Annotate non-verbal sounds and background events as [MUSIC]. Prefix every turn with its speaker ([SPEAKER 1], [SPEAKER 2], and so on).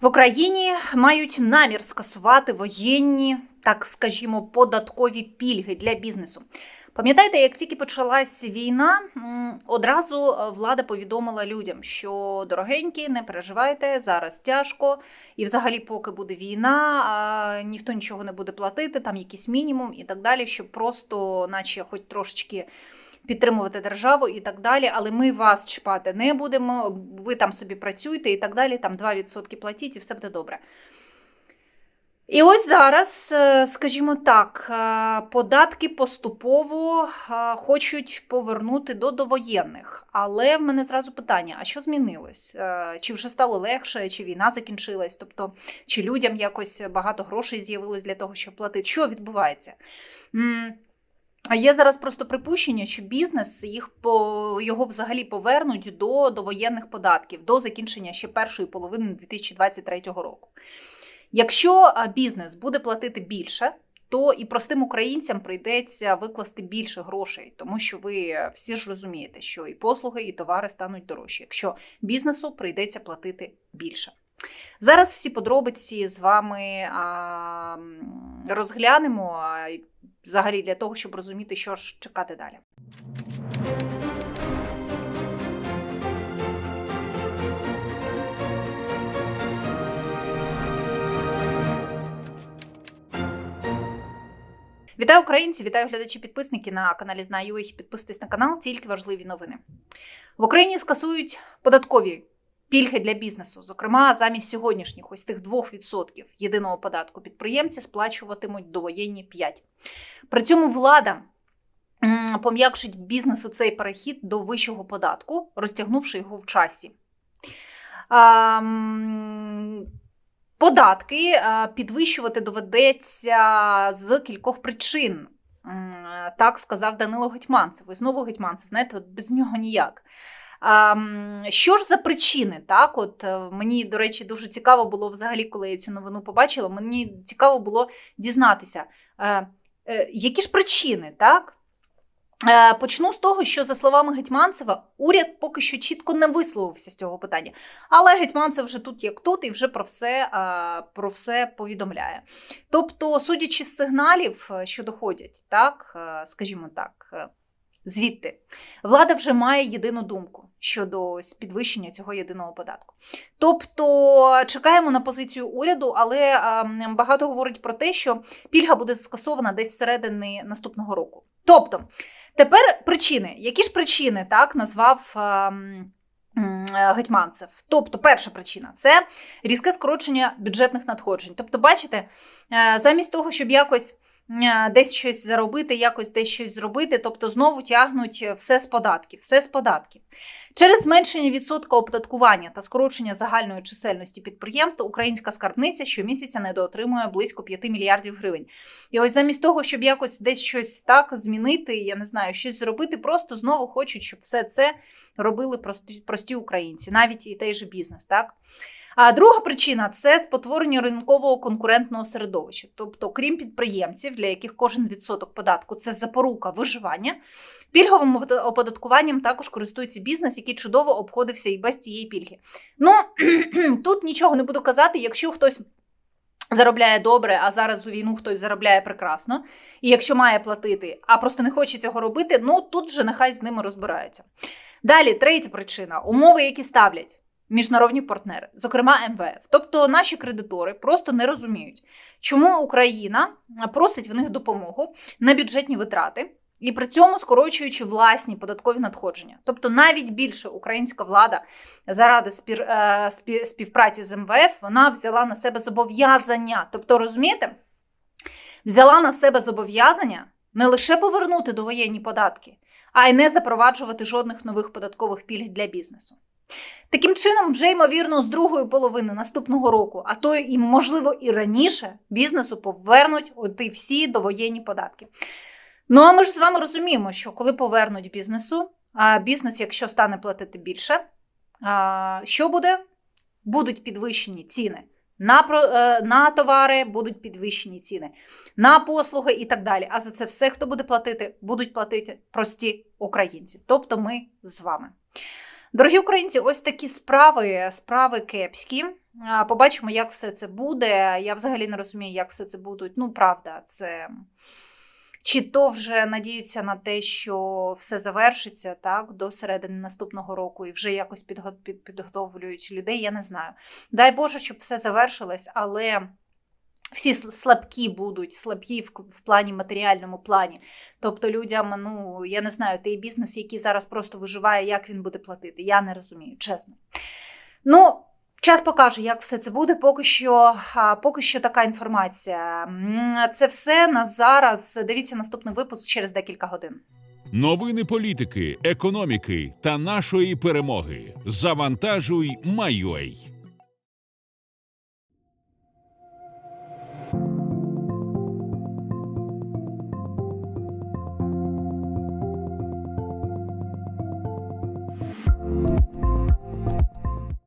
[SPEAKER 1] В Україні мають намір скасувати воєнні, так скажімо, податкові пільги для бізнесу. Пам'ятаєте, як тільки почалась війна, одразу е, влада повідомила людям, що дорогенькі, не переживайте, зараз тяжко, і взагалі, поки буде війна, ніхто нічого не буде платити, там якийсь мінімум і так далі, щоб просто, наче, хоч трошечки підтримувати державу і так далі, але ми вас чіпати не будемо, ви там собі працюйте і так далі, там 2% платіть і все буде добре. І ось зараз, е, скажімо так, е, податки поступово е, хочуть повернути до довоєнних. Але в мене зразу питання: а що змінилось? Чи вже стало легше, чи війна закінчилась? Тобто, чи людям якось багато грошей з'явилось для того, щоб платити? Що відбувається? А є зараз просто припущення, що бізнес їх по його взагалі повернуть до довоєнних податків до закінчення ще першої половини 2023 року. Якщо бізнес буде платити більше, то і простим українцям прийдеться викласти більше грошей, тому що ви всі ж розумієте, що і послуги, і товари стануть дорожчі, якщо бізнесу прийдеться платити більше. Зараз всі подробиці з вами а, розглянемо взагалі для того, щоб розуміти, що ж чекати далі. Вітаю українці, вітаю глядачі підписники на каналі Знаю.ua. Підписуйтесь на канал, тільки важливі новини. В Україні скасують податкові пільги для бізнесу. Зокрема, замість сьогоднішніх ось тих 2% єдиного податку підприємці сплачуватимуть довоєнні 5%. При цьому влада пом'якшить бізнесу цей перехід до вищого податку, розтягнувши його в часі. Податки е, підвищувати доведеться з кількох причин. Так сказав Данило Гетьманцев. І знову Гетьманцев, знаєте, без нього ніяк. Що ж за причини? Так, от е, мені, до речі, дуже цікаво було взагалі, коли я цю новину побачила. Мені цікаво було дізнатися, е, які ж причини, так? Е, Почну з того, що, за словами Гетьманцева, уряд поки що чітко не висловився з цього питання. Але Гетьманцев вже тут як тут і вже про все, е, про все повідомляє. Тобто, судячи з сигналів, е, що доходять, так, скажімо так, звідти, влада вже має єдину думку щодо підвищення цього єдиного податку. Тобто чекаємо на позицію уряду, але е, багато говорить про те, що пільга буде скасована десь середини наступного року. Тобто, тепер причини. Які ж причини так назвав ем, е, Гетьманцев? Тобто, перша причина це різке скорочення бюджетних надходжень. Тобто, бачите, е, замість того, щоб якось десь щось заробити, якось десь щось зробити, тобто знову тягнуть все з податків, все з податків. Через зменшення відсотка оподаткування та скорочення загальної чисельності підприємств українська скарбниця щомісяця недоотримує близько 5 мільярдів гривень. І ось замість того, щоб якось десь щось так змінити, я не знаю, щось зробити, просто знову хочуть, щоб все це робили прості, прості українці, навіть і той же бізнес. Так? А друга причина це спотворення ринкового конкурентного середовища. Тобто, крім підприємців, для яких кожен відсоток податку це запорука виживання, пільговим оподаткуванням також користується бізнес, який чудово обходився і без цієї пільги. Ну [CLEARS THROAT] тут нічого не буду казати, якщо хтось. Заробляє добре, а зараз у війну хтось заробляє прекрасно. І якщо має платити, а просто не хоче цього робити, ну тут вже нехай з ними розбираються. Далі, третя причина умови, які ставлять міжнародні партнери, зокрема МВФ. Тобто наші кредитори просто не розуміють, чому Україна просить в них допомогу на бюджетні витрати. І при цьому скорочуючи власні податкові надходження. Тобто навіть більше українська влада заради е, спі- співпраці з МВФ вона взяла на себе зобов'язання. Тобто, розумієте, взяла на себе зобов'язання не лише повернути довоєнні податки, а й не запроваджувати жодних нових податкових пільг для бізнесу. Таким чином, вже ймовірно, з другої половини наступного року, а то і можливо і раніше, бізнесу повернуть оті всі довоєнні податки. Ну а ми ж з вами розуміємо, що коли повернуть бізнесу, а бізнес, якщо стане платити більше, а, що буде? Будуть підвищені ціни на, е, на товари, будуть підвищені ціни на послуги і так далі. А за це все, хто буде платити, будуть платити прості українці, тобто ми з вами. Дорогі українці, ось такі справи, справи кепські. Побачимо, як все це буде. Я взагалі не розумію, як все це будуть. Ну, правда, це. Чи то вже надіються на те, що все завершиться так до середини наступного року і вже якось підго- під- підготовлюють людей, я не знаю. Дай Боже, щоб все завершилось, але всі слабкі будуть, слабкі в, плані матеріальному плані. Тобто людям, ну я не знаю, той бізнес, який зараз просто виживає, як він буде платити. Я не розумію, чесно. Ну, час покаже, як все це буде. Поки що, поки що така інформація. Це все на зараз. Дивіться наступний випуск через декілька годин.
[SPEAKER 2] Новини політики, економіки та нашої перемоги. Завантажуй, Майой.